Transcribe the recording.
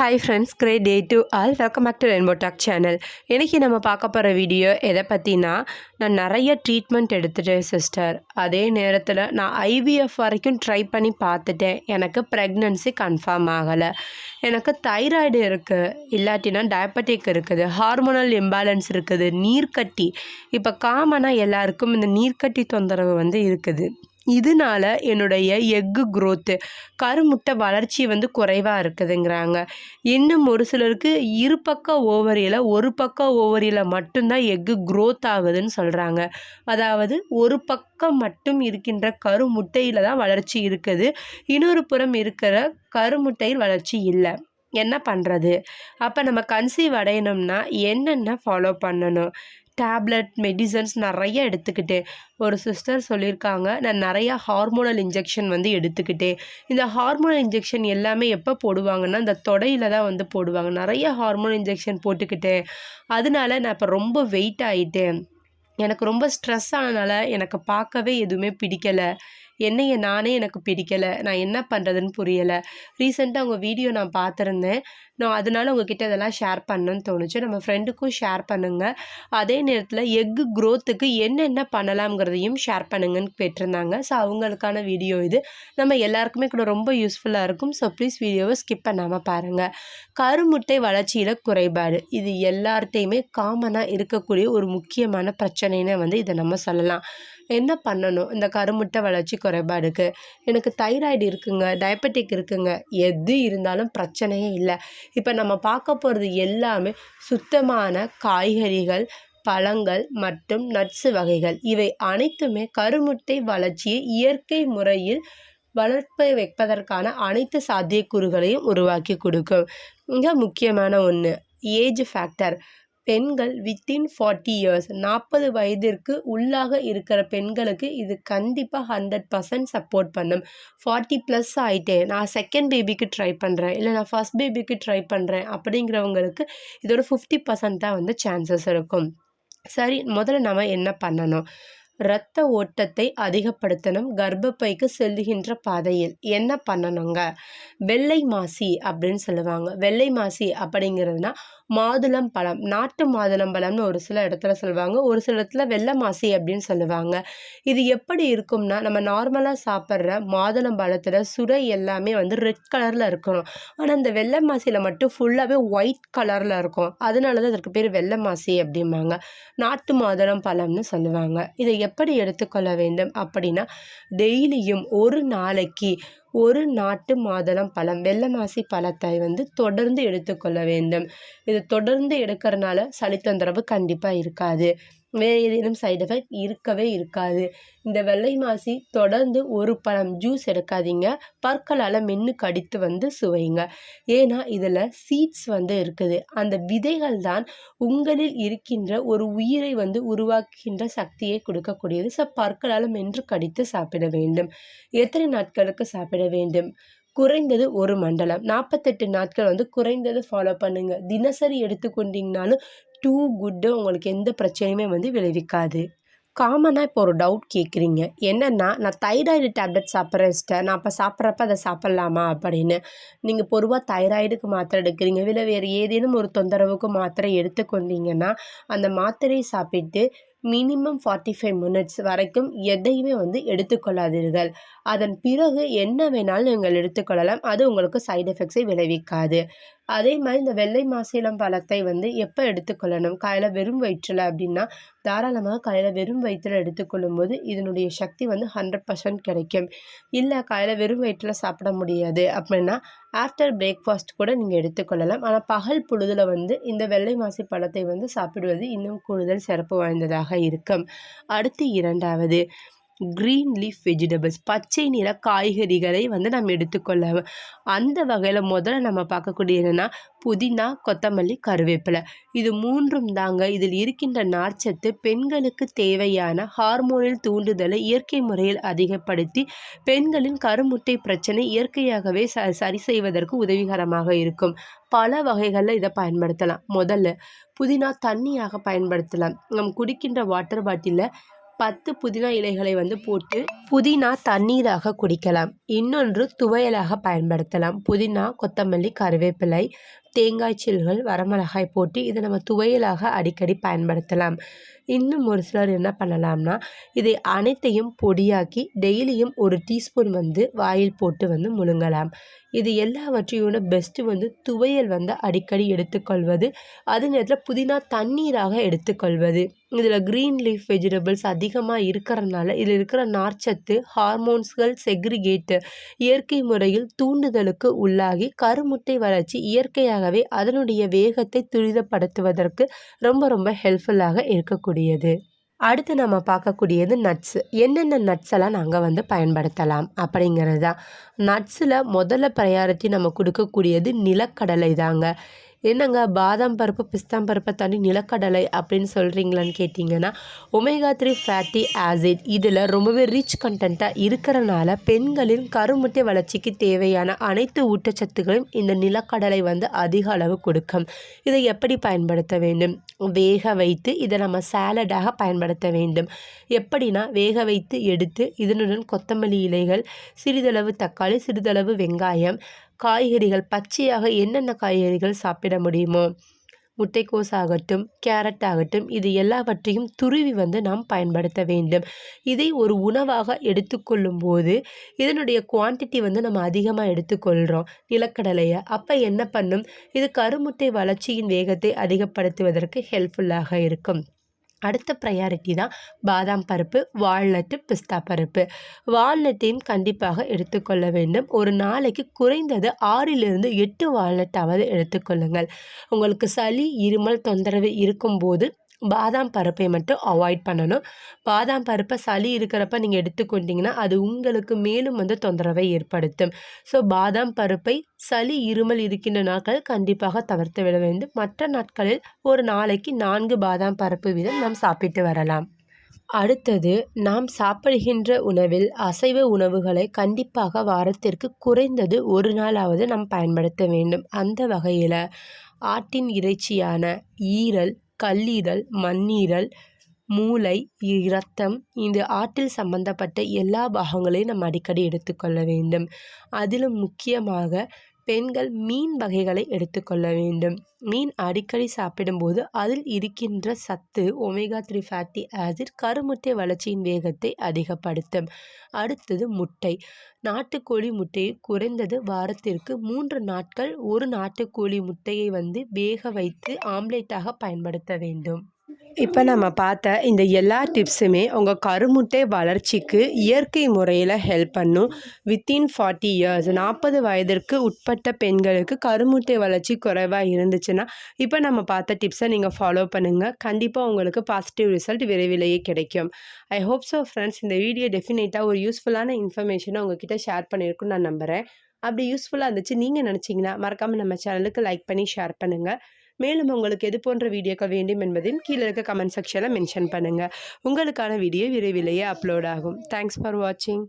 Hi friends great day to all welcome back to Rainbow Talk channel இன்றைக்கி நம்ம பார்க்க போகிற வீடியோ எதை பற்றினா நான் நிறைய ட்ரீட்மெண்ட் எடுத்துட்டேன் சிஸ்டர் அதே நேரத்தில் நான் ஐவிஎஃப் வரைக்கும் ட்ரை பண்ணி பார்த்துட்டேன். எனக்கு ப்ரெக்னன்சி கன்ஃபார்ம் ஆகலை. எனக்கு தைராய்டு இருக்குது இல்லாட்டினா டயபெட்டிக் இருக்குது. ஹார்மோனல் இம்பேலன்ஸ் இருக்குது. நீர்க்கட்டி. இப்போ காமனாக எல்லாருக்கும் இந்த நீர்க்கட்டி தொந்தரவு வந்து இருக்குது. இதனால என்னுடைய எக்கு க்ரோத்து கருமுட்டை வளர்ச்சி வந்து குறைவாக இருக்குதுங்கிறாங்க. இன்னும் ஒரு சிலருக்கு இரு பக்க ஓவரியில் ஒரு பக்க ஓவரியில் மட்டும்தான் எக்கு க்ரோத் ஆகுதுன்னு சொல்கிறாங்க அதாவது ஒரு பக்கம் மட்டும் இருக்கின்ற கருமுட்டையில் தான் வளர்ச்சி இருக்குது. இன்னொரு புறம் இருக்கிற கருமுட்டையில் வளர்ச்சி இல்லை. என்ன பண்ணுறது அப்போ நம்ம கன்சீவ் அடையணும்னா என்னென்ன ஃபாலோ பண்ணணும்? டேப்லெட் மெடிசன்ஸ் நிறைய எடுத்துக்கிட்டேன் ஒரு சிஸ்டர் சொல்லியிருக்காங்க நான் நிறையா ஹார்மோனல் இன்ஜெக்ஷன் வந்து எடுத்துக்கிட்டேன். இந்த ஹார்மோனல் இன்ஜெக்ஷன் எல்லாமே எப்போ போடுவாங்கன்னா இந்த தொடையில் தான் வந்து போடுவாங்க. நிறைய ஹார்மோன் இன்ஜெக்ஷன் போட்டுக்கிட்டேன். அதனால நான் இப்போ ரொம்ப வெயிட் ஆகிட்டேன் எனக்கு ரொம்ப ஸ்ட்ரெஸ் ஆனனால எனக்கு பார்க்கவே எதுவுமே பிடிக்கலை. என்னைய நானே எனக்கு பிடிக்கலை. நான் என்ன பண்ணுறதுன்னு புரியலை. ரீசெண்டாக உங்கள் வீடியோ நான் பார்த்துருந்தேன். நான் அதனால உங்ககிட்ட இதெல்லாம் ஷேர் பண்ணணும்னு தோணுச்சு. நம்ம ஃப்ரெண்டுக்கும் ஷேர் பண்ணுங்கள் அதே நேரத்தில் எக்கு க்ரோத்துக்கு என்னென்ன பண்ணலாம்ங்கிறதையும் ஷேர் பண்ணுங்கன்னு கேட்டிருந்தாங்க. ஸோ அவங்களுக்கான வீடியோ இது. நம்ம எல்லாருக்குமே கூட ரொம்ப யூஸ்ஃபுல்லாக இருக்கும். ஸோ ப்ளீஸ் வீடியோவை ஸ்கிப் பண்ணாமல் பாருங்கள் கருமுட்டை வளர்ச்சியில் குறைபாடு. இது எல்லார்ட்டையுமே காமனாக இருக்கக்கூடிய ஒரு முக்கியமான பிரச்சனைன்னு வந்து இதை நம்ம சொல்லலாம். என்ன பண்ணணும்? இந்த கருமுட்டை வளர்ச்சி குறைபாடுக்கு எனக்கு தைராய்டு இருக்குங்க டயபெட்டிக் இருக்குங்க. எது இருந்தாலும் பிரச்சனையே இல்லை. இப்போ நம்ம பார்க்க போகிறது எல்லாமே சுத்தமான காய்கறிகள் பழங்கள் மற்றும் நட்ஸு வகைகள். இவை அனைத்துமே கருமுட்டை வளர்ச்சியை இயற்கை முறையில் வளர்ப்பை வைப்பதற்கான அனைத்து சாத்தியக்கூறுகளையும் உருவாக்கி கொடுக்கும். மிக முக்கியமான ஒன்று ஏஜ் ஃபேக்டர் பெண்கள் வித்தின் ஃபார்ட்டி இயர்ஸ் நாற்பது வயதிற்கு உள்ளாக இருக்கிற பெண்களுக்கு இது கண்டிப்பாக ஹண்ட்ரட் பர்சன்ட் சப்போர்ட் பண்ணும். ஃபார்ட்டி ப்ளஸ் ஆகிட்டேன் நான் செகண்ட் பேபிக்கு ட்ரை பண்ணுறேன் இல்லை நான் ஃபஸ்ட் பேபிக்கு ட்ரை பண்ணுறேன் அப்படிங்கிறவங்களுக்கு இதோட ஃபிஃப்டி பர்சன்ட் தான் வந்து சான்சஸ் இருக்கும். சரி முதல்ல நம்ம என்ன பண்ணணும்? இரத்த ஓட்டத்தை அதிகப்படுத்தணும் கர்ப்பப்பைக்கு செல்லுகின்ற பாதையில். என்ன பண்ணணுங்க? வெள்ளை மாசி அப்படின்னு சொல்லுவாங்க. வெள்ளை மாசி அப்படிங்கிறதுனா மாதுளம் பழம் நாட்டு மாதுளம் பழம்னு ஒரு சில இடத்துல சொல்லுவாங்க. ஒரு சில இடத்துல வெள்ளை மாசி அப்படின்னு சொல்லுவாங்க. இது எப்படி இருக்கும்னா நம்ம நார்மலாக சாப்பிட்ற மாதுளம் பழத்தில் சுரை எல்லாமே வந்து ரெட் கலரில் இருக்கணும். ஆனால் இந்த வெள்ளை மாசியில் மட்டும் ஃபுல்லாகவே ஒயிட் கலரில் இருக்கும். அதனால தான் அதற்கு பேர் வெள்ளை மாசி அப்படிம்பாங்க. நாட்டு மாதுளம் பழம்னு சொல்லுவாங்க. இதை எப்படி எடுத்துக்கொள்ள வேண்டும் அப்படின்னா டெய்லியும் ஒரு நாளைக்கு ஒரு நாட்டு மாதுளம் பழம் வெள்ளை மாசி பழத்தை வந்து தொடர்ந்து எடுத்துக்கொள்ள வேண்டும். இது தொடர்ந்து எடுக்கிறனால சளி தொந்தரவு கண்டிப்பாக இருக்காது. வேறு ஏதேனும் சைடு எஃபெக்ட் இருக்கவே இருக்காது. இந்த வெள்ளை மாசி தொடர்ந்து ஒரு பழம் ஜூஸ் எடுக்காதீங்க. பற்களால் மென்று கடித்து வந்து சுவைங்க. ஏன்னா இதில் சீட்ஸ் வந்து இருக்குது. அந்த விதைகள் தான் உங்களில் இருக்கின்ற ஒரு உயிரை வந்து உருவாக்குகின்ற சக்தியை கொடுக்கக்கூடியது. ஸோ பற்களால் மென்று கடித்து சாப்பிட வேண்டும். எத்தனை நாட்களுக்கு சாப்பிட வேண்டும்? குறைந்தது ஒரு மண்டலம். நாற்பத்தெட்டு நாட்கள் வந்து குறைந்தது ஃபாலோ பண்ணுங்க. தினசரி எடுத்துக்கொண்டீங்கனாலும் டூ குட்டு உங்களுக்கு எந்த பிரச்சனையுமே வந்து விளைவிக்காது. காமனாக இப்போ ஒரு டவுட் கேட்குறீங்க என்னென்னா நான் தைராய்டு டேப்லெட் சாப்பிட்றேன் சிஸ்டர் நான் அப்போ சாப்பிட்றப்ப அதை சாப்பிட்லாமா அப்படின்னு. நீங்கள் பொதுவாக தைராய்டுக்கு மாத்திரை எடுக்கிறீங்க. இல்லை வேறு ஏதேனும் ஒரு தொந்தரவுக்கு மாத்திரை எடுத்துக்கொண்டீங்கன்னா அந்த மாத்திரையை சாப்பிட்டு மினிமம் ஃபார்ட்டி ஃபைவ் மினிட்ஸ் வரைக்கும் எதையுமே வந்து எடுத்துக்கொள்ளாதீர்கள். அதன் பிறகு என்ன வேணாலும் நீங்கள் எடுத்துக்கொள்ளலாம். அது உங்களுக்கு சைடு எஃபெக்ட்ஸை விளைவிக்காது. அதே மாதிரி இந்த வெள்ளை மாசிலம் பழத்தை வந்து எப்போ எடுத்துக்கொள்ளணும்? காலையில் வெறும் வயிற்றில் அப்படின்னா தாராளமாக காலையில் வெறும் வயிற்றில் எடுத்துக்கொள்ளும் போது இதனுடைய சக்தி வந்து ஹண்ட்ரட் பர்சன்ட் கிடைக்கும். இல்லை காலையில் வெறும் வயிற்றில் சாப்பிட முடியாது அப்படின்னா ஆஃப்டர் பிரேக்ஃபாஸ்ட் கூட நீங்கள் எடுத்துக்கொள்ளலாம். ஆனால் பகல் பொழுதில் வந்து இந்த வெள்ளை மாசி பழத்தை வந்து சாப்பிடுவது இன்னும் கூடுதல் சிறப்பு வாய்ந்ததாக இருக்கும். அடுத்து இரண்டாவது க்ரீன் லீஃப் வெஜிடபிள்ஸ் பச்சை நிற காய்கறிகளை வந்து நம்ம எடுத்துக்கொள்ள அந்த வகையில் முதல்ல நம்ம பார்க்கக்கூடிய என்னென்னா புதினா கொத்தமல்லி கருவேப்பிலை. இது மூன்றும் தாங்க இதில் இருக்கின்ற நார்ச்சத்து பெண்களுக்கு தேவையான ஹார்மோனில் தூண்டுதலை இயற்கை முறையில் அதிகப்படுத்தி பெண்களின் கருமுட்டை பிரச்சனை இயற்கையாகவே ச சரி செய்வதற்கு உதவிகரமாக இருக்கும். பல வகைகளில் இதை பயன்படுத்தலாம். முதல்ல புதினா தண்ணியாக பயன்படுத்தலாம். நம் குடிக்கின்ற வாட்டர் பாட்டிலில் பத்து புதினா இலைகளை வந்து போட்டு புதினா தண்ணீராக குடிக்கலாம். இன்னொன்று துவையலாக பயன்படுத்தலாம். புதினா கொத்தமல்லி கருவேப்பிலை தேங்காய் சில்கள் வரமிளகாய் போட்டு இதை நம்ம துவையலாக அடிக்கடி பயன்படுத்தலாம். இன்னும் ஒரு சிலர் என்ன பண்ணலாம்னா இதை அனைத்தையும் பொடியாக்கி டெய்லியும் ஒரு டீஸ்பூன் வந்து வாயில் போட்டு வந்து முழுங்கலாம். இது எல்லாவற்றையோட பெஸ்ட்டு வந்து துவையல் வந்து அடிக்கடி எடுத்துக்கொள்வது. அதே நேரத்தில் புதினா தண்ணீராக எடுத்துக்கொள்வது. இதில் க்ரீன் லீஃப் வெஜிடபிள்ஸ் அதிகமாக இருக்கிறனால இதில் இருக்கிற நார்ச்சத்து ஹார்மோன்ஸ்கள் செக்ரிகேட்டு இயற்கை முறையில் தூண்டுதலுக்கு உள்ளாகி கருமுட்டை வளர்ச்சி இயற்கையாக தானாகவே அதனுடைய வேகத்தை துரிதப்படுத்துவதற்கு ரொம்ப ரொம்ப ஹெல்ப்ஃபுல்லாக இருக்கக்கூடியது. அடுத்து நம்ம பார்க்கக்கூடியது நட்ஸு என்னென்ன நட்ஸ் எல்லாம் நாங்கள் வந்து பயன்படுத்தலாம் அப்படிங்கிறது தான் நட்ஸில் முதல்ல ப்ரையாரிட்டி நம்ம கொடுக்கக்கூடியது நிலக்கடலை தாங்க. என்னங்க பாதாம் பருப்பு பிஸ்தாம் பருப்பை தனி நிலக்கடலை அப்படின்னு சொல்கிறீங்களான்னு கேட்டிங்கன்னா ஒமேகா த்ரீ ஃபேட்டி ஆசிட் இதில் ரொம்பவே ரிச் கண்டென்ட்டாக இருக்கிறனால பெண்களின் கருமுட்டை வளர்ச்சிக்கு தேவையான அனைத்து ஊட்டச்சத்துக்களையும் இந்த நிலக்கடலை வந்து அதிக அளவு கொடுக்கும். இதை எப்படி பயன்படுத்த வேண்டும்? வேக வைத்து இதை நம்ம சேலடாக பயன்படுத்த வேண்டும். எப்படின்னா வேக வைத்து எடுத்து இதனுடன் கொத்தமல்லி இலைகள் சிறிதளவு தக்காளி சிறிதளவு வெங்காயம் காய்கறிகள் பச்சையாக என்னென்ன காய்கறிகள் சாப்பிட முடியுமோ முட்டைக்கோஸ் ஆகட்டும் கேரட் ஆகட்டும் இது எல்லாவற்றையும் துருவி வந்து நாம் பயன்படுத்த வேண்டும். இதை ஒரு உணவாக எடுத்துக்கொள்ளும் போது இதனுடைய குவான்டிட்டி வந்து நம்ம அதிகமாக எடுத்துக்கொள்கிறோம் நிலக்கடலையை. அப்போ என்ன பண்ணும்? இது கருமுட்டை வளர்ச்சியின் வேகத்தை அதிகப்படுத்துவதற்கு ஹெல்ப்ஃபுல்லாக இருக்கும். அடுத்த ப்ரையாரிட்டி தான் பாதாம் பருப்பு வால்நட்டு பிஸ்தா பருப்பு. வால்நட்டையும் கண்டிப்பாக எடுத்துக்கொள்ள வேண்டும். ஒரு நாளைக்கு குறைந்தது ஆறிலிருந்து எட்டு வால்நட்டாவது எடுத்துக்கொள்ளுங்கள். உங்களுக்கு சளி இருமல் தொந்தரவு இருக்கும்போது பாதாம் பருப்பை மட்டும் அவாய்ட் பண்ணணும். பாதாம் பருப்பை சளி இருக்கிறப்ப நீங்கள் எடுத்துக்கொண்டீங்கன்னா அது உங்களுக்கு மேலும் வந்து தொந்தரவை ஏற்படுத்தும். ஸோ பாதாம் பருப்பை சளி இருமல் இருக்கின்ற நாட்கள் கண்டிப்பாக தவிர்த்து விட வேண்டும். மற்ற நாட்களில் ஒரு நாளைக்கு நான்கு பாதாம் பருப்பு வீதம் நாம் சாப்பிட்டு வரலாம். அடுத்தது நாம் சாப்பிடுகின்ற உணவில் அசைவ உணவுகளை கண்டிப்பாக வாரத்திற்கு குறைந்தது ஒரு நாளாவது நாம் பயன்படுத்த வேண்டும். அந்த வகையில் ஆட்டின் இறைச்சியான ஈரல் கல்லீரல் மண்ணீரல் மூளை இரத்தம் இந்த ஆற்றில் சம்பந்தப்பட்ட எல்லா பாகங்களையும் நம்ம அடிக்கடி எடுத்துக்கொள்ள வேண்டும். அதிலும் முக்கியமாக பெண்கள் மீன் வகைகளை எடுத்துக்கொள்ள வேண்டும். மீன் அடிக்கடி சாப்பிடும்போது அதில் இருக்கின்ற சத்து ஒமேகா த்ரீ ஃபேட்டி ஆசிட் கருமுட்டை வளர்ச்சியின் வேகத்தை அதிகப்படுத்தும். அடுத்தது முட்டை. நாட்டுக்கோழி முட்டையை குறைந்தது வாரத்திற்கு மூன்று நாட்கள் ஒரு நாட்டுக்கோழி முட்டையை வந்து வேக வைத்து ஆம்லேட்டாக பயன்படுத்த வேண்டும். இப்போ நம்ம பார்த்த இந்த எல்லா டிப்ஸுமே உங்கள் கருமுட்டை வளர்ச்சிக்கு இயற்கை முறையில் ஹெல்ப் பண்ணும். வித்தின் ஃபார்ட்டி இயர்ஸ் நாற்பது வயதிற்கு உட்பட்ட பெண்களுக்கு கருமுட்டை வளர்ச்சி குறைவாக இருந்துச்சுன்னா இப்போ நம்ம பார்த்த டிப்ஸை நீங்கள் ஃபாலோ பண்ணுங்கள் கண்டிப்பாக உங்களுக்கு பாசிட்டிவ் ரிசல்ட் விரைவிலேயே கிடைக்கும். ஐ ஹோப் ஸோ ஃப்ரெண்ட்ஸ் இந்த வீடியோ டெஃபினேட்டாக ஒரு யூஸ்ஃபுல்லான இன்ஃபர்மேஷனை உங்ககிட்ட ஷேர் பண்ணியிருக்குன்னு நான் நம்புகிறேன் அப்படி யூஸ்ஃபுல்லாக இருந்துச்சு நீங்கள் நினச்சிங்கன்னா மறக்காமல் நம்ம சேனலுக்கு லைக் பண்ணி ஷேர் பண்ணுங்கள் மேலும் உங்களுக்கு எது போன்ற வீடியோக்கள் வேண்டும் என்பதையும் கீழே இருக்க கமெண்ட் செக்ஷனில் மென்ஷன் பண்ணுங்கள் உங்களுக்கான வீடியோ விரைவிலேயே அப்லோட் ஆகும். தேங்க்ஸ் ஃபார் வாட்சிங்